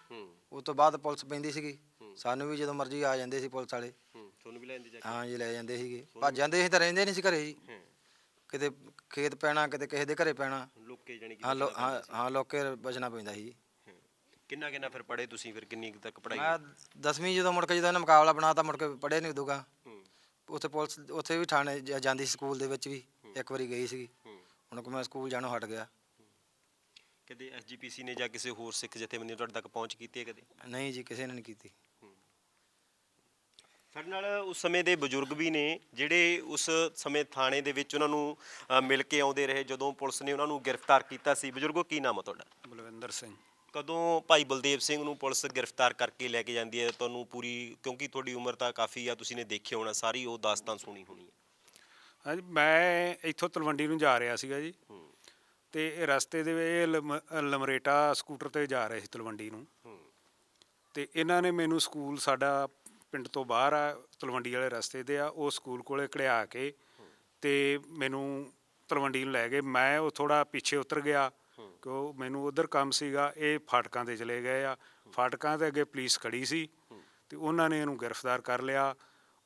ਉਸ ਤੋਂ ਬਾਅਦ ਪੁਲਿਸ ਪੈਂਦੀ ਸੀਗੀ। ਸਾਨੂੰ ਵੀ ਜਦੋਂ ਮਰਜ਼ੀ ਆ ਜਾਂਦੇ ਸੀ ਪੁਲਿਸ ਵਾਲੇ। ਤੁਹਾਨੂੰ ਵੀ ਲੈਂਦੇ ਜਾ ਹਾਂ ਜੀ ਲੈ ਜਾਂਦੇ ਸੀਗੇ। ਭੱਜ ਜਾਂਦੇ ਸੀ ਤਾਂ ਰਹਿੰਦੇ ਨਹੀਂ ਸੀ ਘਰੇ ਜੀ। ਕਿਤੇ ਖੇਤ ਪੈਣਾ ਕਿਤੇ ਕਿਸੇ ਦੇ ਘਰੇ ਪੈਣਾ। ਲੋਕੇ ਜਾਨੀ ਕਿ ਹਾਂ ਲੋ- ਹਾਂ ਹਾਂ ਲੋਕੇ ਬਚਣਾ ਪੈਂਦਾ ਸੀ ਜੀ। ਕਿੰਨਾ ਕਿੰਨਾ ਫਿਰ ਪੜ੍ਹੇ ਤੁਸੀਂ ਫਿਰ ਕਿੰਨੀ ਕੁ ਤੱਕ ਪੜ੍ਹਾਈ ਮੈਂ 10ਵੀਂ ਜਦੋਂ ਮੁੜ ਕੇ ਜਦੋਂ ਇਹਨਾਂ ਮੁਕਾਬਲਾ ਬਣਾਤਾ ਮੁੜ ਕੇ ਪੜ੍ਹੇ ਨਹੀਂ ਉਦੋਂਗਾ ਹੂੰ। ਉੱਥੇ ਪੁਲਿਸ ਉੱਥੇ ਵੀ ਥਾਣੇ ਜ- ਜਾਂਦੀ ਸੀ ਸਕੂਲ ਦੇ ਵਿੱਚ ਵੀ ਇੱਕ ਵਾਰੀ ਗਈ ਸੀਗੀ। ਹੁਣ ਕਿ ਮੈਂ ਸਕੂਲ ਜਾਣੋਂ ਹਟ ਗਿਆ। ਕਦੇ ਐਸਜੀਪੀਸੀ ਨੇ ਜਾਂ ਕਿਸੇ ਹੋਰ ਸਿੱਖ ਜਥੇਬੰਦੀ ਨੇ ਤੁਹਾਡੇ ਤੱਕ ਪਹੁੰਚ ਕੀਤੀ ਹੈ ਕਦੇ? ਨਹੀਂ ਜੀ ਕਿਸੇ ਨੇ ਨਹੀਂ ਕੀਤੀ। ਸਾਡੇ ਨਾਲ ਉਸ ਸਮੇਂ ਦੇ ਬਜ਼ੁਰਗ ਵੀ ਨੇ ਜਿਹੜੇ ਉਸ ਸਮੇਂ ਥਾਣੇ ਦੇ ਵਿੱਚ ਉਹਨਾਂ ਨੂੰ ਅ, ਮਿਲ ਕੇ ਆਉਂਦੇ ਰਹੇ ਜਦੋਂ ਪੁਲਿਸ ਨੇ ਉਹਨਾਂ ਨੂੰ ਗ੍ਰਿਫਤਾਰ ਕੀਤਾ ਸੀ। ਬਜ਼ੁਰਗੋ ਕੀ ਨਾਮ ਹੈ ਤੁਹਾਡਾ? ਬਲਵਿੰਦਰ ਸਿੰਘ। ਕਦੋਂ ਭਾਈ ਬਲਦੇਵ ਸਿੰਘ ਨੂੰ ਪੁਲਿਸ ਗ੍ਰਿਫਤਾਰ ਕਰਕੇ ਲੈ ਕੇ ਜਾਂਦੀ ਹੈ? ਤੁਹਾਨੂੰ ਪੂਰੀ ਕਿਉਂਕਿ ਤੁਹਾਡੀ ਉਮਰ ਤਾਂ ਕਾਫੀ ਆ ਤੁਸੀਂ ਨੇ ਦੇਖਿਆ ਹੋਣਾ ਸਾਰੀ ਉਹ ਦਾਸਤਾਨ ਸੁਣੀ ਹੋਣੀ ਹੈ। ਹਾਂਜੀ ਮੈਂ ਇੱਥੋਂ ਤਲਵੰਡੀ ਨੂੰ ਜਾ ਰਿਹਾ ਸੀਗਾ ਜੀ। ਤੇ ਇਹ ਰਸਤੇ ਦੇ ਵਿੱਚ ਲਮਰੇਟਾ ਸਕੂਟਰ ਤੇ ਜਾ ਰਹੇ ਸੀ ਤਲਵੰਡੀ ਨੂੰ। ਤੇ ਇਹਨਾਂ ਨੇ ਮੈਨੂੰ ਸਕੂਲ ਸਾਡਾ ਪਿੰਡ ਤੋਂ ਬਾਹਰ ਆ ਤਲਵੰਡੀ ਵਾਲੇ ਰਸਤੇ ਤੇ ਆ ਉਹ ਸਕੂਲ ਕੋਲੇ ਕੜਿਆ ਕੇ ਤੇ ਮੈਨੂੰ ਤਲਵੰਡੀ ਨੂੰ ਲੈ ਗਏ। ਮੈਂ ਉਹ ਥੋੜਾ ਪਿੱਛੇ ਉਤਰ ਗਿਆ। ਕਿਉਂ ਮੈਨੂੰ ਉਧਰ ਕੰਮ ਸੀਗਾ, ਇਹ ਫਾਟਕਾਂ ਤੇ ਚਲੇ ਗਏ ਆ। ਫਾਟਕਾਂ ਤੇ ਅੱਗੇ ਪੁਲਿਸ ਖੜੀ ਸੀ ਤੇ ਉਹਨਾਂ ਨੇ ਇਹਨੂੰ ਗ੍ਰਿਫਤਾਰ ਕਰ ਲਿਆ।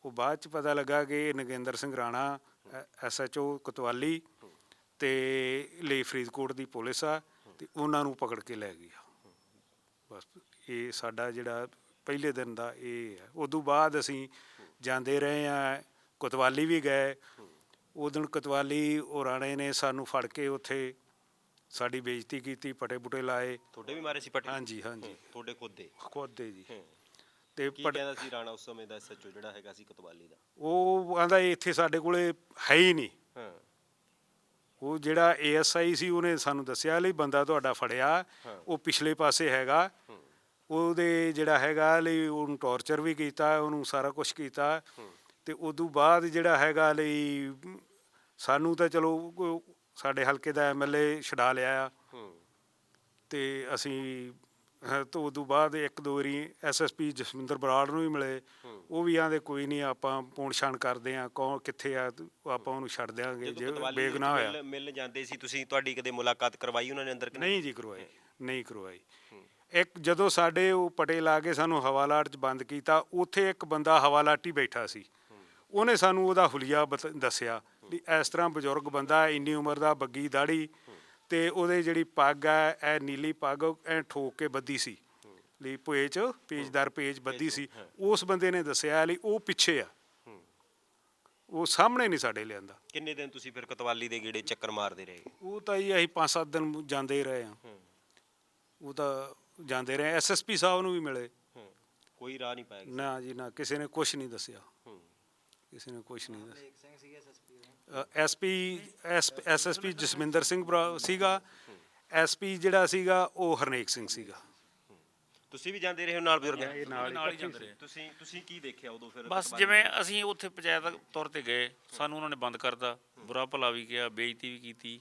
ਉਹ ਬਾਅਦ ਚ ਪਤਾ ਲੱਗਾ ਕਿ ਇਹ ਨਗੇਂਦਰ ਸਿੰਘ ਰਾਣਾ ਐਸਐਚਓ ਕਤਵਾਲੀ ਤੇ ਲਈ ਫਰੀਦਕੋਟ ਦੀ ਪੁਲਿਸ ਆ ਤੇ ਉਹਨਾਂ ਨੂੰ ਪਕੜ ਕੇ ਲੈ ਗਈ ਬਸ ਇਹ ਸਾਡਾ ਜਿਹੜਾ ਪਹਿਲੇ ਦਿਨ ਦਾ ਇਹ ਹੈ। ਉਦੋਂ ਬਾਅਦ ਅਸੀਂ ਜਾਂਦੇ ਰਹੇ ਆ, ਕੋਤਵਾਲੀ ਵੀ ਗਏ। ਉਦੋਂ ਕਤਵਾਲੀ, ਉਹ ਰਾਣੇ ਨੇ ਸਾਨੂੰ ਫੜ ਕੇ ਉੱਥੇ ਸਾਡੀ ਬੇਇੱਜ਼ਤੀ ਕੀਤੀ ਪਟੇ ਪੁਟੇ ਲਾਏ। ਤੁਹਾਡੇ ਵੀ ਮਾਰੇ ਸੀ ਪਟੇ? ਹਾਂਜੀ ਹਾਂਜੀ। ਤੁਹਾਡੇ ਖੁਦ? ਦੇ ਖੁਦ ਦੇ ਜੀ। ਤੇ ਕੀ ਪਟ- ਕਹਿੰਦਾ ਸੀ ਰਾਣਾ ਉਸ ਸਮੇਂ ਦਾ ਸੱਚੋ ਜਿਹੜਾ ਹੈਗਾ ਸੀ ਕਤਵਾਲੀ ਦਾ? ਉਹ ਆਂਦਾ ਇੱਥੇ ਸਾਡੇ ਕੋਲੇ ਹੈ ਹੀ ਨਹੀਂ। ਹਾਂ। ਉਹ ਜਿਹੜਾ ਏਐਸਆਈ ਸੀ ਉਹਨੇ ਸਾਨੂੰ ਦੱਸਿਆ ਲਈ ਬੰਦਾ ਤੁਹਾਡਾ ਫੜਿਆ ਹਾਂ। ਉਹ ਪਿਛਲੇ ਪਾਸੇ ਹੈਗਾ। ਹੂੰ। ਉਹਦੇ ਜਿਹੜਾ ਹੈਗਾ ਲਈ ਉਹਨੂੰ ਟੌਰਚਰ ਵੀ ਕੀਤਾ ਉਹਨੂੰ ਸਾਰਾ ਕੁਝ ਕੀਤਾ। ਤੇ ਉਦੋਂ ਬਾਅਦ ਜਿਹੜਾ ਹੈਗਾ ਲਈ ਮ, ਸਾਨੂੰ ਤਾਂ ਚਲੋ ਸਾਡੇ ਹਲਕੇ ਦਾ ਐਮਐਲਏ ਛਡਾ ਲਿਆ ਆ। ਤੇ ਅਸੀਂ ਤੋਂ ਉਦੋਂ ਬਾਅਦ ਇੱਕ ਦੋ ਵਾਰੀ ਐਸਐਸਪੀ ਜਸਵਿੰਦਰ ਬਰਾੜ ਨੂੰ ਵੀ ਮਿਲੇ। ਉਹ ਵੀ ਆਂਦੇ ਕੋਈ ਨਹੀਂ ਆਪਾਂ ਪੂਣ ਛਾਣ ਕਰਦੇ ਆ। ਕੌਣ ਕਿੱਥੇ ਆ? ਆਪਾਂ ਉਹਨੂੰ ਛੱਡ ਦਿਆਂਗੇ। ਜੇ ਬੇਗੁਨਾਹ ਹੋਇਆ। ਮਿਲ- ਜਾਂਦੇ ਸੀ ਤੁਸੀਂ ਤੁਹਾਡੀ ਕਦੇ ਮੁਲਾਕਾਤ ਕਰਵਾਈ ਉਹਨਾਂ ਨੇ ਅੰਦਰ ਕਿ ਨਹੀਂ ਜੀ ਕਰਵਾਈ। ਨਹੀਂ ਕਰਵਾਈ। ਇੱਕ ਜਦੋਂ ਸਾਡੇ ਉਹ ਪਟੇ ਲਾ ਕੇ ਸਾਨੂੰ ਹਵਾਲਾਟ 'ਚ ਬੰਦ ਕੀਤਾ ਉੱਥੇ ਇੱਕ ਬੰਦਾ ਹਵਾਲਾਟੀ ਬੈਠਾ ਸੀ। ਉਹਨੇ ਸਾਨੂੰ ਉਹਦਾ ਹੁਲੀਆ ਦੱਸਿਆ। ਵੀ ਇਸ ਤਰ੍ਹਾਂ ਬਜ਼ੁਰਗ ਬੰਦਾ ਇੰਨੀ ਉਮਰ ਦਾ ਬੱਗੀ ਦਾੜੀ ਤੇ ਉਹਦੇ ਜਿਹੜੀ ਪੱਗ ਹੈ ਇਹ ਨੀਲੀ ਪੱਗ ਐ ਠੋਕ ਕੇ ਬੱਦੀ ਸੀ। ਲਈ ਪੇਜ ਪੇਜਦਾਰ ਪੇਜ ਬੱਦੀ ਸੀ। ਉਸ ਬੰਦੇ ਨੇ ਦੱਸਿਆ ਲਈ ਉਹ ਪਿੱਛੇ ਆ। ਉਹ ਸਾਹਮਣੇ ਨਹੀਂ ਸਾਡੇ ਲਿਆਂਦਾ। ਕਿੰਨੇ ਦਿਨ ਤੁਸੀਂ ਫਿਰ ਕਤਵਾਲੀ ਦੇ ਗੇੜੇ ਚੱਕਰ ਮਾਰਦੇ ਰਹੇ? ਉਹ ਤਾਂ ਜੀ ਅਸੀਂ ਪੰਜ ਸੱਤ ਦਿਨ ਜਾਂਦੇ ਹੀ। ਰਹੇ ਆ ਉਹ ਤਾਂ ਜਾਂਦੇ ਰਹੇ। ਐਸਐਸਪੀ ਸਾਹਿਬ ਨੂੰ ਵੀ ਮਿਲੇ। ਕੋਈ ਰਾਹ ਨਹੀਂ ਪਾਇਆ ਨਾ ਜੀ ਨਾ। ਕਿਸੇ ਨੇ ਕੁਝ ਨਹੀਂ ਦੱਸਿਆ। ਕਿਸੇ ਨੇ ਕੁਝ ਨਹੀਂ ਦੱਸਿਆ। ਐਸਪੀ ਐਸਐਸਪੀ ਜਸਮਿੰਦਰ ਸਿੰਘ ਬਰਾ- ਸੀਗਾ। ਐਸਪੀ ਜਿਹੜਾ ਸੀਗਾ ਉਹ ਹਰਨੇਕ ਸਿੰਘ ਸੀਗਾ। ਤੁਸੀਂ ਵੀ ਜਾਂਦੇ ਰਹੇ ਹੋ ਨਾਲ ਬਜ਼ੁਰਗਾਂ? ਇਹ ਨਾਲ ਹੀ ਜਾਂਦੇ ਰਹੇ। ਤੁਸੀਂ ਤੁਸੀਂ ਕੀ ਦੇਖਿਆ ਉਦੋਂ ਫਿਰ ਬਸ ਜਿਵੇਂ ਅਸੀਂ ਉੱਥੇ ਪੰਚਾਇਤ ਤੌਰ ਤੇ ਗਏ ਸਾਨੂੰ ਉਹਨਾਂ ਨੇ ਬੰਦ ਕਰਤਾ ਬੁਰਾ ਭਲਾ ਵੀ ਕਿਹਾ ਬੇਇੱਜ਼ਤੀ ਵੀ ਕੀਤੀ।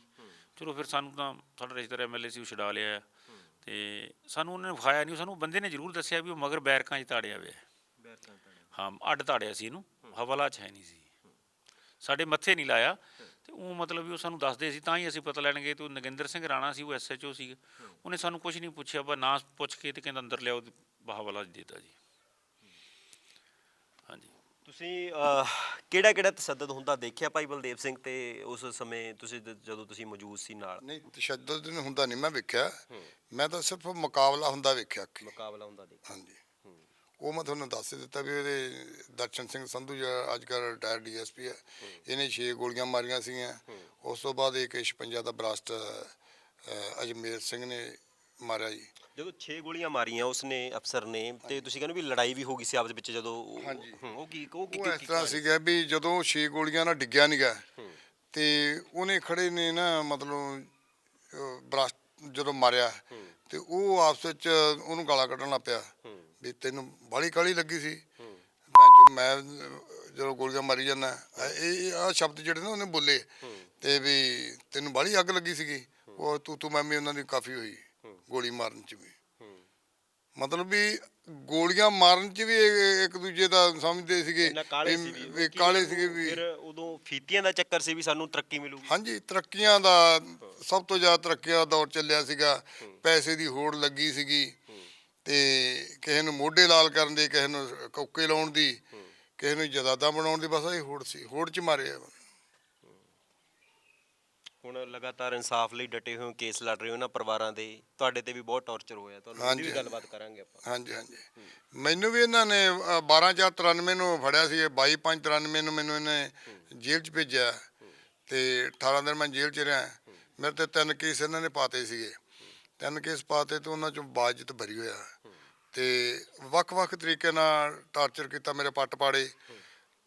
ਚਲੋ ਫਿਰ ਸਾਨੂੰ ਤਾਂ ਸਾਡਾ ਰਿਸ਼ਤੇਦਾਰ ਐਮਐਲਏ ਸੀ ਉਹ ਛਡਾ ਲਿਆ। ਤੇ ਸਾਨੂੰ ਉਹਨਾਂ ਨੇ ਵਿਖਾਇਆ ਨਹੀਂ ਸਾਨੂੰ ਬੰਦੇ ਨੇ ਜ਼ਰੂਰ ਦੱਸਿਆ ਵੀ ਉਹ ਮਗਰ ਬੈਰਕਾਂ 'ਚ ਤਾੜਿਆ ਹੋਇਆ ਹੈ। ਬੈਰਕਾਂ ਤਾੜਿਆ। ਹਾਂ ਅੱਡ ਤਾੜਿਆ ਸੀ ਇਹਨੂੰ ਹਵਾਲਾ 'ਚ ਹੈ ਨਹੀਂ ਸੀ। ਸਾਡੇ ਮੱਥੇ ਨਹੀਂ ਲਾਇਆ। ਤੇ ਉਹ ਮਤਲਬ ਵੀ ਉਹ ਸਾਨੂੰ ਦੱਸਦੇ ਸੀ ਤਾਂ ਹੀ ਅਸੀਂ ਪਤਾ ਲੈਣ ਗਏ ਤੇ ਉਹ ਨਗਿੰਦਰ ਸਿੰਘ ਰਾਣਾ ਸੀ ਉਹ ਐਸਐਚਓ ਸੀ। ਉਹਨੇ ਸਾਨੂੰ ਕੁਝ ਨਹੀਂ ਪੁੱਛਿਆ ਬਸ ਨਾਂ ਪੁੱਛ ਕੇ ਤੇ ਕਹਿੰਦਾ ਅੰਦਰ ਲਿਆਓ ਤੇ ਹਵਾਲਾ 'ਚ ਦੇਤਾ ਜੀ। ਹਾਂਜੀ। ਤੁਸੀਂ ਕਿਹੜਾ ਕਿਹੜਾ ਤਸੱਦਦ ਹੁੰਦਾ ਦੇਖਿਆ ਭਾਈ ਬਲਦੇਵ ਸਿੰਘ ਤੇ ਉਸ ਸਮੇਂ ਤੁਸੀਂ ਜਦੋਂ ਤੁਸੀਂ ਮੌਜੂਦ ਸੀ ਨਾਲ? ਨਹੀਂ ਤਸ਼ੱਦਦ ਨਹੀਂ ਹੁੰਦਾ ਨਹੀਂ ਮੈਂ ਵੇਖਿਆ। ਮੈਂ ਤਾਂ ਸਿਰਫ ਮੁਕਾਬਲਾ ਹੁੰਦਾ ਵੇਖਿਆ ਮੁਕਾਬਲਾ ਹੁੰਦਾ ਦੇਖ ਹਾਂਜੀ। ਉਹ ਮੈਂ ਤੁਹਾਨੂੰ ਦੱਸ ਦਿੱਤਾ ਵੀ ਉਹਦੇ ਦਰਸ਼ਨ ਸਿੰਘ ਸੰਧੂ ਜਿਹੜਾ ਅੱਜ ਕੱਲ੍ਹ ਰਿਟਾਇਰ ਡੀਐਸਪੀ ਹੈ ਇਹਨੇ 6 ਗੋਲੀਆਂ ਮਾਰੀਆਂ ਸੀਗੀਆਂ। ਉਸ ਤੋਂ ਬਾਅਦ ਇੱਕ 56 ਦਾ ਬਰਾਸਟ ਅ, ਅਜਮੇਰ ਸਿੰਘ ਨੇ ਮਾਰਿਆ ਜੀ। ਜਦੋਂ 6 ਗੋਲੀਆਂ ਮਾਰੀਆਂ ਉਸਨੇ ਅਫਸਰ ਨੇ ਤੇ ਤੁਸੀਂ ਕਹਿੰਦੇ ਵੀ ਲੜਾਈ ਵੀ ਹੋ ਗਈ ਸੀ ਆਪਸ ਵਿੱਚ ਜਦੋਂ ਹਾਂਜੀ। ਉਹ ਕੀ ਉਹ ਕੀ ਇਸ ਤਰ੍ਹਾਂ? ਸੀਗਾ ਵੀ ਜਦੋਂ 6 ਗੋਲੀਆਂ ਨਾਲ ਡਿੱਗਿਆ ਨੀਗਾ ਤੇ ਉਹਨੇ ਖੜੇ ਨੇ ਨਾ ਮਤਲਬ ਬਰਾਸਟ ਜਦੋਂ ਮਾਰਿਆ ਤੇ ਉਹ ਆਪਸ ਵਿੱਚ ਉਹਨੂੰ ਗਾਲਾਂ ਕੱਢਣ ਲੱਗ ਪਿਆ। ਵੀ ਤੈਨੂੰ ਬਾਹਲੀ ਕਾਲੀ ਲੱਗੀ ਸੀ? ਮੈਂ ਜੋ ਮੈਂ ਜਦੋਂ ਗੋਲੀਆਂ ਮਾਰੀ ਜਾਂਦਾ ਇਹ ਆ ਸ਼ਬਦ ਜਿਹੜੇ ਨਾ ਉਹਨੇ ਬੋਲੇ। ਤੇ ਵੀ ਤੈਨੂੰ ਬਾਹਲੀ ਅੱਗ ਲੱਗੀ ਸੀਗੀ। ਉਹ ਤੂੰ ਤੂੰ ਮੈਂ ਵੀ ਉਹਨਾਂ ਦੀ ਕਾਫੀ ਹੋਈ ਗੋਲੀ ਮਾਰਨ ਚ ਵੀ। ਮਤਲਬ ਵੀ ਗੋਲੀਆਂ ਮਾਰਨ ਚ ਵੀ ਇੱਕ ਦੂਜੇ ਦਾ ਸਮਝਦੇ ਸੀਗੇ। ਵੀ- ਕਾਲੇ ਸੀਗੇ ਵੀ ਫਿਰ ਉਦੋਂ ਫੀਤੀਆਂ ਦਾ ਚੱਕਰ ਸੀ ਵੀ ਸਾਨੂੰ ਤਰੱਕੀ ਮਿਲੂਗੀ। ਹਾਂਜੀ ਤਰੱਕੀਆਂ ਦਾ ਸਭ ਤੋਂ ਜ਼ਿਆਦਾ ਤਰੱਕੀਆਂ ਦਾ ਦੌਰ ਚੱਲਿਆ ਸੀਗਾ। ਪੈਸੇ ਦੀ ਹੋੜ ਲੱਗੀ ਸੀਗੀ। ਤੇ ਕਿਸੇ ਨੂੰ ਮੋਢੇ ਲਾਲ ਕਰਨ ਦੀ ਕਿਸੇ ਨੂੰ ਕੋਕੇ ਲਾਉਣ ਦੀ ਕਿਸੇ ਨੂੰ ਜਦਾਦਾ ਬਣਾਉਣ ਦੀ ਬਸ ਇਹ ਹੋੜ ਸੀ ਹੋੜ ਚ ਮਾਰੇ ਆ। ਹੁਣ ਲਗਾਤਾਰ ਇਨਸਾਫ ਲਈ ਡਟੇ ਹੋਏ ਕੇਸ ਲੜ ਰਹੇ ਹੋ ਨਾ ਪਰਿਵਾਰਾਂ ਦੇ ਤੁਹਾਡੇ ਤੇ ਵੀ ਬਹੁਤ ਟੌਰਚਰ ਹੋਇਆ ਤੁਹਾਨੂੰ ਉਹਦੀ ਵੀ ਗੱਲਬਾਤ ਕਰਾਂਗੇ ਆਪਾਂ। ਹਾਂਜੀ ਹਾਂਜੀ। ਮੈਨੂੰ ਵੀ ਇਹਨਾਂ ਨੇ 12493 ਨੂੰ ਫੜਿਆ ਸੀ 22593 ਨੂੰ ਮੈਨੂੰ ਇਹਨੇ ਜੇਲ੍ਹ 'ਚ ਭੇਜਿਆ। ਤੇ 18 ਦਿਨ ਮੈਂ ਜੇਲ੍ਹ 'ਚ ਰਿਹਾ। ਮੇਰੇ ਤੇ ਤਿੰਨ ਕੇਸ ਇਹਨਾਂ ਨੇ ਪਾਤੇ ਸੀਗੇ। ਤਿੰਨ ਕੇਸ ਪਾਤੇ ਤੇ ਉਹਨਾਂ 'ਚੋਂ ਬਾਜਤ ਭਰੀ ਹੋਇਆ। ਤੇ ਵੱਖ-ਵੱਖ ਤਰੀਕੇ ਨਾਲ ਟਾਰਚਰ ਕੀਤਾ ਮੇਰੇ ਪੱਟ ਪਾੜੇ।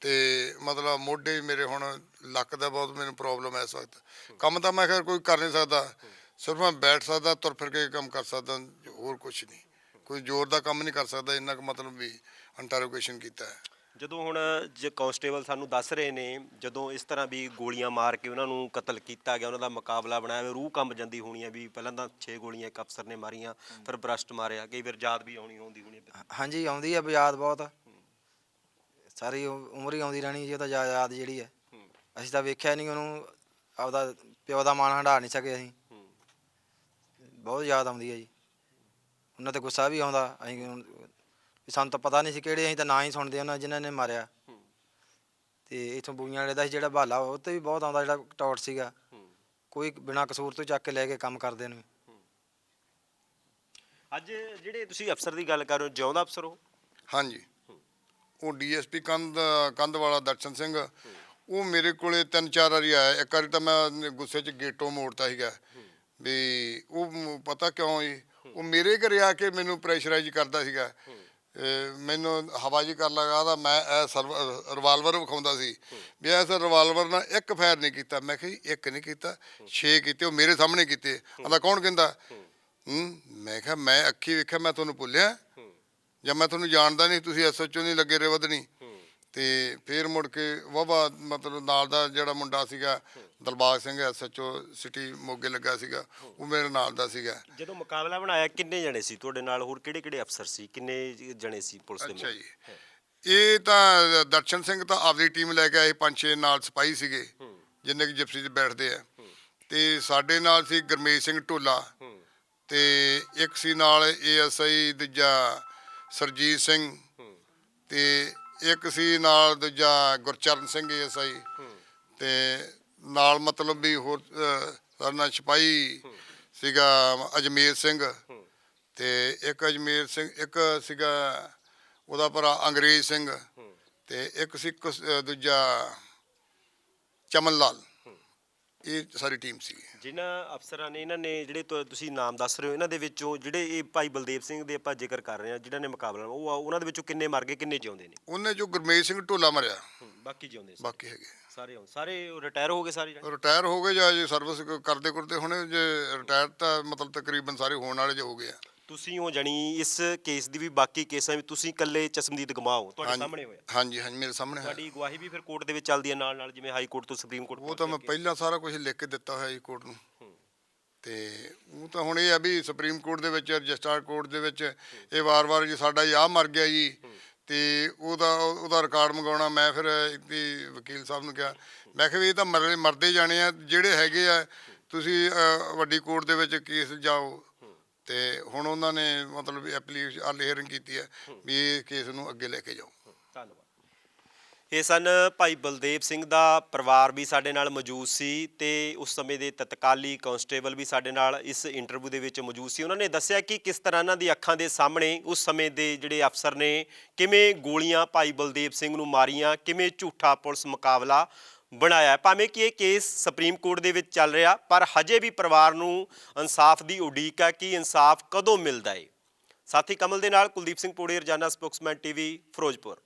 ਤੇ ਮਤਲਬ ਮੋਢੇ ਮੇਰੇ ਹੁਣ ਲੱਕ ਦਾ ਬਹੁਤ ਮੈਨੂੰ ਪ੍ਰੋਬਲਮ ਹੈ ਇਸ ਵਕਤ। ਕੰਮ ਤਾਂ ਮੈਂ ਖੈਰ ਕੋਈ ਕਰ ਨਹੀਂ ਸਕਦਾ। ਸਿਰਫ ਮੈਂ ਬੈਠ ਸਕਦਾ, ਤੁਰ ਫਿਰ ਕੇ ਕੰਮ ਕਰ ਸਕਦਾ, ਹੋਰ ਕੁਝ ਨਹੀਂ। ਕੋਈ ਜ਼ੋਰ ਦਾ ਕੰਮ ਨਹੀਂ ਕਰ ਸਕਦਾ, ਇੰਨਾ ਕੁ ਮਤਲਬ ਵੀ ਇੰਟਰੋਗੇਸ਼ਨ ਕੀਤਾ ਹੈ। ਜਦੋਂ ਹੁਣ ਜੇ ਕਾਂਸਟੇਬਲ ਸਾਨੂੰ ਦੱਸ ਰਹੇ ਨੇ ਜਦੋਂ ਇਸ ਤਰ੍ਹਾਂ ਵੀ ਗੋਲੀਆਂ ਮਾਰ ਕੇ ਉਹਨਾਂ ਨੂੰ ਕਤਲ ਕੀਤਾ ਗਿਆ ਉਹਨਾਂ ਦਾ ਮੁਕਾਬਲਾ ਬਣਾਇਆ ਹੋਇਆ, ਰੂਹ ਕੰਬ ਜਾਂਦੀ ਹੋਣੀ ਹੈ ਵੀ ਪਹਿਲਾਂ ਤਾਂ 6 ਗੋਲੀਆਂ ਇੱਕ ਅਫਸਰ ਨੇ ਮਾਰੀਆਂ ਫਿਰ ਬਰਸਟ ਮਾਰਿਆ ਕਈ ਵਾਰ ਯਾਦ ਵੀ ਆਉਣੀ ਹੁੰਦੀ ਹੋਣੀ ਹੈ। ਹਾਂਜੀ ਆਉਂਦੀ ਆ ਯਾਦ ਬਹੁਤ ਸਾਰੀ ਉਮਰ ਹੀ ਆਉਂਦੀ ਰਹਿਣੀ ਜੀ ਉਹ ਤਾਂ ਯਾ- ਯਾਦ ਜਿਹੜੀ ਹੈ ਅਸੀਂ ਤਾਂ ਵੇਖਿਆ ਨਹੀਂ ਉਹਨੂੰ ਆਪਦਾ ਪਿਓ ਦਾ ਮਾਣ ਹੰਢਾ ਨਹੀਂ ਸਕੇ ਅਸੀਂ। ਬਹੁਤ ਯਾਦ ਆਉਂਦੀ ਹੈ ਜੀ। ਉਹਨਾਂ ਤੇ ਗੁੱਸਾ ਵੀ ਆਉਂਦਾ ਅਸੀਂ ਹੁਣ- ਵੀ ਸਾਨੂੰ ਤਾਂ ਪਤਾ ਨਹੀਂ ਸੀ ਕਿਹੜੇ ਅਸੀਂ ਤਾਂ ਨਾਂ ਹੀ ਸੁਣਦੇ ਉਹਨਾਂ ਜਿਨ੍ਹਾਂ ਨੇ ਮਾਰਿਆ। ਤੇ ਇਥੋਂ ਬੂਈਆਂ ਵਾਲੇ ਦਾ ਸੀ ਜਿਹੜਾ ਭਾਲਾ ਉਹ ਤੇ ਵੀ ਬਹੁਤ ਆਉਂਦਾ ਜਿਹੜਾ ਟੌਟ ਸੀਗਾ। ਕੋਈ ਬਿਨਾਂ ਕਸੂਰ ਤੋਂ ਚੱਕ ਕੇ ਲੈ ਕੇ ਕੰਮ ਕਰਦੇ ਨੇ। ਅੱਜ ਜਿਹੜੇ ਤੁਸੀਂ ਅਫਸਰ ਦੀ ਗੱਲ ਕਰ ਰਹੇ ਹੋ ਜਿਉਂਦਾ ਅਫਸਰ ਹੋ ਹਾਂਜੀ। ਉਹ ਡੀਐਸਪੀ ਕੰਧ ਕੰਧ ਵਾਲਾ ਦਰਸ਼ਨ ਸਿੰਘ। ਉਹ ਮੇਰੇ ਕੋਲੇ ਤਿੰਨ ਚਾਰ ਵਾਰੀ ਆਇਆ। ਇੱਕ ਵਾਰੀ ਤਾਂ ਮੈਂ ਗੁੱਸੇ 'ਚ ਗੇਟੋਂ ਮੋੜਤਾ ਸੀਗਾ। ਵੀ ਉਹ ਪਤਾ ਕਿਉਂ ਜੀ? ਉਹ ਮੇਰੇ ਘਰੇ ਆ ਕੇ ਮੈਨੂੰ ਪ੍ਰੈਸ਼ਰਾਈਜ਼ ਕਰਦਾ ਸੀਗਾ। ਮੈਨੂੰ ਹਵਾਜੀ ਕਰ ਲਗਾ ਦਾ ਮੈਂ ਇਹ ਰਿਵਾਲਵਰ ਵਿਖਾਉਂਦਾ ਸੀ। ਵੀ ਇਸ ਰਿਵਾਲਵਰ ਨਾਲ ਇੱਕ ਫਾਇਰ ਨਹੀਂ ਕੀਤਾ। ਮੈਂ ਕਿਹਾ ਜੀ, ਇੱਕ ਨਹੀਂ ਕੀਤਾ 6 ਕੀਤੇ ਉਹ ਮੇਰੇ ਸਾਹਮਣੇ ਕੀਤੇ। ਆਂਦਾ ਕੌਣ ਕਹਿੰਦਾ? ਹੂੰ ਮੈਂ ਕਿਹਾ ਮੈਂ ਅੱਖੀ ਵੇਖਿਆ ਮੈਂ ਤੁਹਾਨੂੰ ਭੁੱਲਿਆ। ਜਾਂ ਮੈਂ ਤੁਹਾਨੂੰ ਜਾਣਦਾ ਨਹੀਂ ਤੁਸੀਂ ਐਸਐਚਓ ਨਹੀਂ ਲੱਗੇ ਰੇ ਵਧਣੀ ਤੇ ਫਿਰ ਮੁੜ ਕੇ ਵਾਵਾ ਮਤਲਬ ਨਾਲ ਦਾ ਜਿਹੜਾ ਮੁੰਡਾ ਸੀਗਾ ਦਲਬਾਗ ਸਿੰਘ ਐਸਐਚਓ ਸਿਟੀ ਮੋਗੇ ਲੱਗਾ ਸੀਗਾ ਉਹ ਮੇਰੇ ਨਾਲ ਦਾ ਸੀਗਾ। ਜਦੋਂ ਮੁਕਾਬਲਾ ਬਣਾਇਆ ਕਿੰਨੇ ਜਣੇ ਸੀ ਤੁਹਾਡੇ ਨਾਲ? ਹੋਰ ਕਿਹੜੇ ਕਿਹੜੇ ਅਫਸਰ ਸੀ? ਕਿੰਨੇ ਜਣੇ ਸੀ ਪੁਲਿਸ ਦੇ ਅੱਛਾ? ਜੀ। ਇਹ ਤਾਂ ਦਰਸ਼ਨ ਸਿੰਘ ਤਾਂ ਆਪਦੀ ਟੀਮ ਲੈ ਕੇ ਆਏ ਪੰਜ ਛੇ ਨਾਲ ਸਿਪਾਹੀ ਸੀਗੇ ਜਿੰਨੇ ਕਿ ਜਿਪਸੀ 'ਚ ਬੈਠਦੇ ਆ। ਤੇ ਸਾਡੇ ਨਾਲ ਸੀ ਗਰਮੇਸ਼ ਸਿੰਘ ਢੋਲਾ। ਤੇ ਇੱਕ ਸੀ ਨਾਲ ਏਐਸਆਈ ਦੂਜਾ ਸਰਜੀਤ ਸਿੰਘ। ਤੇ ਇੱਕ ਸੀ ਨਾਲ ਦੂਜਾ ਗੁਰਚਰਨ ਸਿੰਘ ਏਐਸਆਈ ਤੇ ਨਾਲ ਮਤਲਬ ਵੀ ਹੋਰ ਅਹ, ਸਾਡੇ ਨਾਲ ਸਿਪਾਹੀ ਸੀਗਾ ਅਜਮੇਰ ਸਿੰਘ। ਤੇ ਇੱਕ ਅਜਮੇਰ ਸਿੰਘ ਇੱਕ ਸੀਗਾ ਉਹਦਾ ਭਰਾ ਅੰਗਰੇਜ਼ ਸਿੰਘ। ਤੇ ਇੱਕ ਸੀ ਕੁਸ- ਦੂਜਾ ਚਮਨ ਲਾਲ। ਇਹ ਸਾਰੀ ਟੀਮ ਸੀ ਜਿਨ੍ਹਾਂ ਅਫਸਰਾਂ ਨੇ ਇਹਨਾਂ ਨੇ ਜਿਹੜੇ ਤੁ- ਤੁਸੀਂ ਨਾਮ ਦੱਸ ਰਹੇ ਹੋ ਇਹਨਾਂ ਦੇ ਵਿੱਚੋਂ ਜਿਹੜੇ ਇਹ ਭਾਈ ਬਲਦੇਵ ਸਿੰਘ ਦੇ ਆਪਾਂ ਜ਼ਿਕਰ ਕਰ ਰਹੇ ਹਾਂ ਜਿਨ੍ਹਾਂ ਨੇ ਮੁਕਾਬਲਾ ਉਹ ਉਹਨਾਂ ਦੇ ਵਿੱਚੋਂ ਕਿੰਨੇ ਮਰ ਗਏ ਕਿੰਨੇ ਜਿਉਂਦੇ ਨੇ? ਉਹਨੇ ਜੋ ਗੁਰਮੇਸ਼ ਸਿੰਘ ਢੋਲਾ ਮਰਿਆ। ਬਾਕੀ ਜਿਉਂਦੇ ਸੀ। ਬਾਕੀ ਹੈਗੇ। ਸਾਰੇ ਆਉਂ- ਸਾਰੇ ਰਿਟਾਇਰ ਹੋ ਗਏ ਸਾਰੇ ਜਣੇ? ਰਿਟਾਇਰ ਹੋ ਗਏ ਜਾਂ ਜੇ ਸਰਵਿਸ ਕਰਦੇ ਕਰਦੇ ਹੁਣੇ ਜੇ ਰਿਟਾਇਰ ਤਾਂ ਮਤਲਬ ਤਕਰੀਬਨ ਸਾਰੇ ਹੋਣ ਵਾਲੇ ਜੇ ਹੋ ਗਏ ਆ। ਤੁਸੀਂ ਉਹ ਜਣੀ ਇਸ ਕੇਸ ਦੀ ਵੀ ਬਾਕੀ ਕੇਸਾਂ ਵਿੱਚ ਤੁਸੀਂ ਇਕੱਲੇ ਚਸ਼ਮਦੀਦ ਗਵਾਓ ਤੁਹਾਡੇ ਸਾਹਮਣੇ ਹੋਇਆ। ਹਾਂਜੀ ਹਾਂਜੀ ਮੇਰੇ ਸਾਹਮਣੇ ਹੈ ਤੁਹਾਡੀ ਗਵਾਹੀ ਵੀ ਫਿਰ ਕੋਰਟ ਦੇ ਵਿੱਚ ਚੱਲਦੀ ਹੈ ਨਾਲ ਨਾਲ ਜਿਵੇਂ ਹਾਈ ਕੋਰਟ ਤੋਂ ਸੁਪਰੀਮ ਕੋਰਟ ਉਹ ਤਾਂ ਮੈਂ ਪਹਿਲਾਂ ਸਾਰਾ ਕੁਝ ਲਿਖ ਕੇ ਦਿੱਤਾ ਹੋਇਆ ਜੀ ਕੋਰਟ ਨੂੰ। ਤੇ ਉਹ ਤਾਂ ਹੁਣ ਇਹ ਆ ਵੀ ਸੁਪਰੀਮ ਕੋਰਟ ਦੇ ਵਿੱਚ ਰਜਿਸਟਰਡ ਕੋਰਟ ਦੇ ਵਿੱਚ ਇਹ ਵਾਰ-ਵਾਰ ਜੀ ਸਾਡਾ ਯਾ ਮਰ ਗਿਆ ਜੀ। ਤੇ ਉਹਦਾ ਉਹਦਾ ਰਿਕਾਰਡ ਮੰਗਾਉਣਾ ਮੈਂ ਫਿਰ ਇਹਦੀ ਵਕੀਲ ਸਾਹਿਬ ਨੂੰ ਕਿਹਾ ਮੈਂ ਕਿਹਾ ਵੀ ਇਹ ਤਾਂ ਮਰਦੇ ਮਰਦੇ ਜਾਣੇ ਆ ਜਿਹੜੇ ਹੈਗੇ ਆ ਤੁਸੀਂ ਵੱਡੀ ਕੋਰਟ ਦੇ ਵਿੱਚ ਕੇਸ ਜਾਓ। ਤੇ ਹੁਣ ਉਹਨਾਂ ਨੇ ਮਤਲਬ ਐਪਲੀਕੇਸ਼ਨ ਹੀਅਰਿੰਗ ਕੀਤੀ ਹੈ ਵੀ ਇਹ ਕੇਸ ਨੂੰ ਅੱਗੇ ਲੈ ਕੇ ਜਾਓ। ਧੰਨਵਾਦ। ਇਹ ਸਨ ਭਾਈ ਬਲਦੇਵ ਸਿੰਘ ਦਾ ਪਰਿਵਾਰ ਵੀ ਸਾਡੇ ਨਾਲ ਮੌਜੂਦ ਸੀ ਤੇ ਉਸ ਸਮੇਂ ਦੇ ਤਤਕਾਲੀ ਕਾਂਸਟੇਬਲ ਵੀ ਸਾਡੇ ਨਾਲ ਇਸ ਇੰਟਰਵਿਊ ਦੇ ਵਿੱਚ ਮੌਜੂਦ ਸੀ। ਉਹਨਾਂ ਨੇ ਦੱਸਿਆ ਕਿ ਕਿਸ ਤਰ੍ਹਾਂ ਇਹਨਾਂ ਦੀ ਅੱਖਾਂ ਦੇ ਸਾਹਮਣੇ ਉਸ ਸਮੇਂ ਦੇ ਜਿਹੜੇ ਅਫਸਰ ਨੇ ਕਿਵੇਂ ਗੋਲੀਆਂ ਭਾਈ ਬਲਦੇਵ ਸਿੰਘ ਨੂੰ ਮਾਰੀਆਂ ਕਿਵੇਂ ਝੂਠਾ ਪੁਲਿਸ ਮੁਕਾਬਲਾ ਬਣਾਇਆ ਭਾਵੇਂ ਕਿ ਇਹ ਕੇਸ ਸੁਪਰੀਮ ਕੋਰਟ ਦੇ ਵਿੱਚ ਚੱਲ ਰਿਹਾ, ਪਰ ਹਜੇ ਵੀ ਪਰਿਵਾਰ ਨੂੰ ਇਨਸਾਫ ਦੀ ਉਡੀਕ ਹੈ ਕਿ ਇਨਸਾਫ ਕਦੋਂ ਮਿਲਦਾ ਹੈ ਸਾਥੀ ਕਮਲ ਦੇ ਨਾਲ ਕੁਲਦੀਪ ਸਿੰਘ ਪੋੜੀ, ਰਜਾਨਾ ਸਪੋਕਸਮੈਨ ਟੀਵੀ, ਫਿਰੋਜ਼ਪੁਰ।